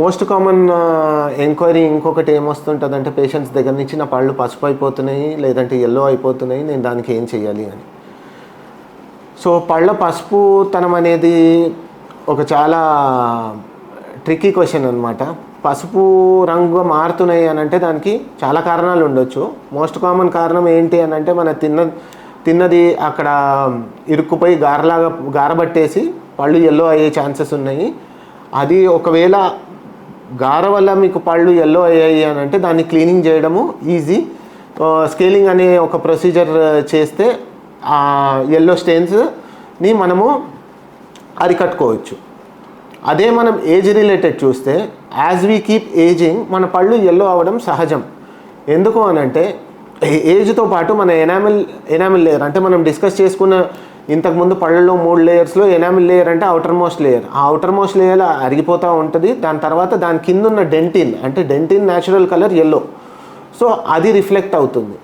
Most common enquiry ఇంకొకటి ఏమొస్తుంటుంది అంటే patients దగ్గర నుంచి నా పళ్ళు పసుపు అయిపోతున్నాయి లేదంటే ఎల్లో అయిపోతున్నాయి నేను దానికి ఏం చేయాలి అని. సో పళ్ళ పసుపుతనం అనేది ఒక చాలా ట్రిక్కీ క్వశ్చన్ అనమాట పసుపు రంగు మారుతున్నాయి అని అంటే దానికి చాలా కారణాలు ఉండొచ్చు. మోస్ట్ కామన్ కారణం ఏంటి అని అంటే మన తిన్న తిన్నది అక్కడ ఇరుక్కుపోయి గారలాగా గారబట్టేసి పళ్ళు ఎల్లో అయ్యే ఛాన్సెస్ ఉన్నాయి. అది ఒకవేళ గార వల్ల మీకు పళ్ళు ఎల్లో అయ్యాయి అని అంటే దాన్ని క్లీనింగ్ చేయడము ఈజీ స్కేలింగ్ అనే ఒక ప్రొసీజర్ చేస్తే ఆ ఎల్లో స్టెయిన్స్ని మనము అరికట్టుకోవచ్చు. అదే మనం ఏజ్ రిలేటెడ్ చూస్తే యాజ్ వీ కీప్ ఏజింగ్ మన పళ్ళు ఎల్లో అవ్వడం సహజం. ఎందుకు అని అంటే ఏజ్తో పాటు మన ఎనామిల్ ఎనామిల్ లేయర్ అంటే మనం డిస్కస్ చేసుకున్న ఇంతకుముందు పళ్ళలో మూడు లేయర్స్లో ఎనామిల్ లేయర్ అంటే అవుటర్ మోస్ట్ లేయర్ ఆ అవుటర్ మోస్ట్ లేయర్ అరిగిపోతూ ఉంటుంది. దాని తర్వాత దాని కింద ఉన్న డెంటిన్ అంటే dentin natural colour yellow so అది రిఫ్లెక్ట్ అవుతుంది.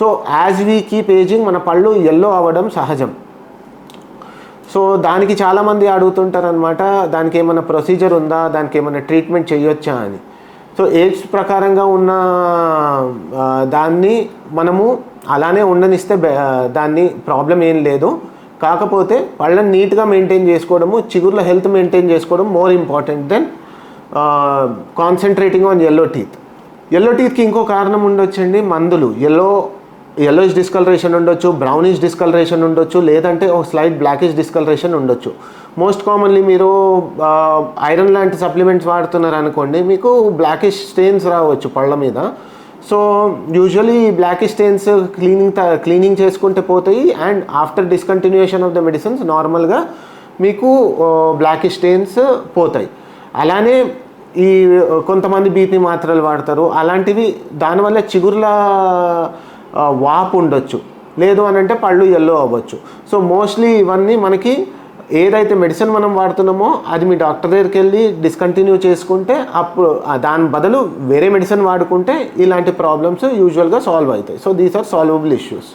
So as we keep ageing మన పళ్ళు ఎల్లో అవ్వడం సహజం. సో దానికి చాలామంది అడుగుతుంటారు అనమాట దానికి ఏమైనా ప్రొసీజర్ ఉందా? దానికి ఏమైనా ట్రీట్మెంట్ చేయొచ్చా? అని. సో ఏజ్ ప్రకారంగా ఉన్న దాన్ని మనము అలానే ఉండనిస్తే దాన్ని ప్రాబ్లం ఏం లేదు. కాకపోతే పళ్ళని నీట్గా మెయింటైన్ చేసుకోవడము చిగుర్ల హెల్త్ మెయింటైన్ చేసుకోవడం more important than concentrating on yellow teeth yellow టీత్కి ఇంకో కారణం ఉండొచ్చండి మందులు. ఎల్లో ఎల్లోయిష్ డిస్కలరేషన్ ఉండొచ్చు బ్రౌనిష్ డిస్కలరేషన్ ఉండొచ్చు లేదంటే ఒక స్లైట్ బ్లాకిష్ డిస్కలరేషన్ ఉండొచ్చు. మోస్ట్ కామన్లీ మీరు ఐరన్ లాంటి సప్లిమెంట్స్ వాడుతున్నారు అనుకోండి మీకు బ్లాకిష్ స్టెయిన్స్ రావచ్చు పళ్ళ మీద. So usually black stains cleaning cleaning చేసుకుంటే పోతాయి and after discontinuation of the medicines నార్మల్గా మీకు బ్లాక్ స్టెయిన్స్ పోతాయి. అలానే ఈ కొంతమంది బీపీ మాత్రలు వాడతారు. అలాంటివి దానివల్ల చిగుర్ల వాపు ఉండొచ్చు. లేదు అని అంటే పళ్ళు ఎల్లో అవ్వచ్చు. సో మోస్ట్లీ ఇవన్నీ మనకి ఏదైతే మెడిసిన్ మనం వాడుతున్నామో అది మీ డాక్టర్ దగ్గరికి వెళ్ళి డిస్కంటిన్యూ చేసుకుంటే అప్పుడు దాని బదులు వేరే మెడిసిన్ వాడుకుంటే ఇలాంటి ప్రాబ్లమ్స్ యూజువల్గా సాల్వ్ అవుతాయి. So these are solvable issues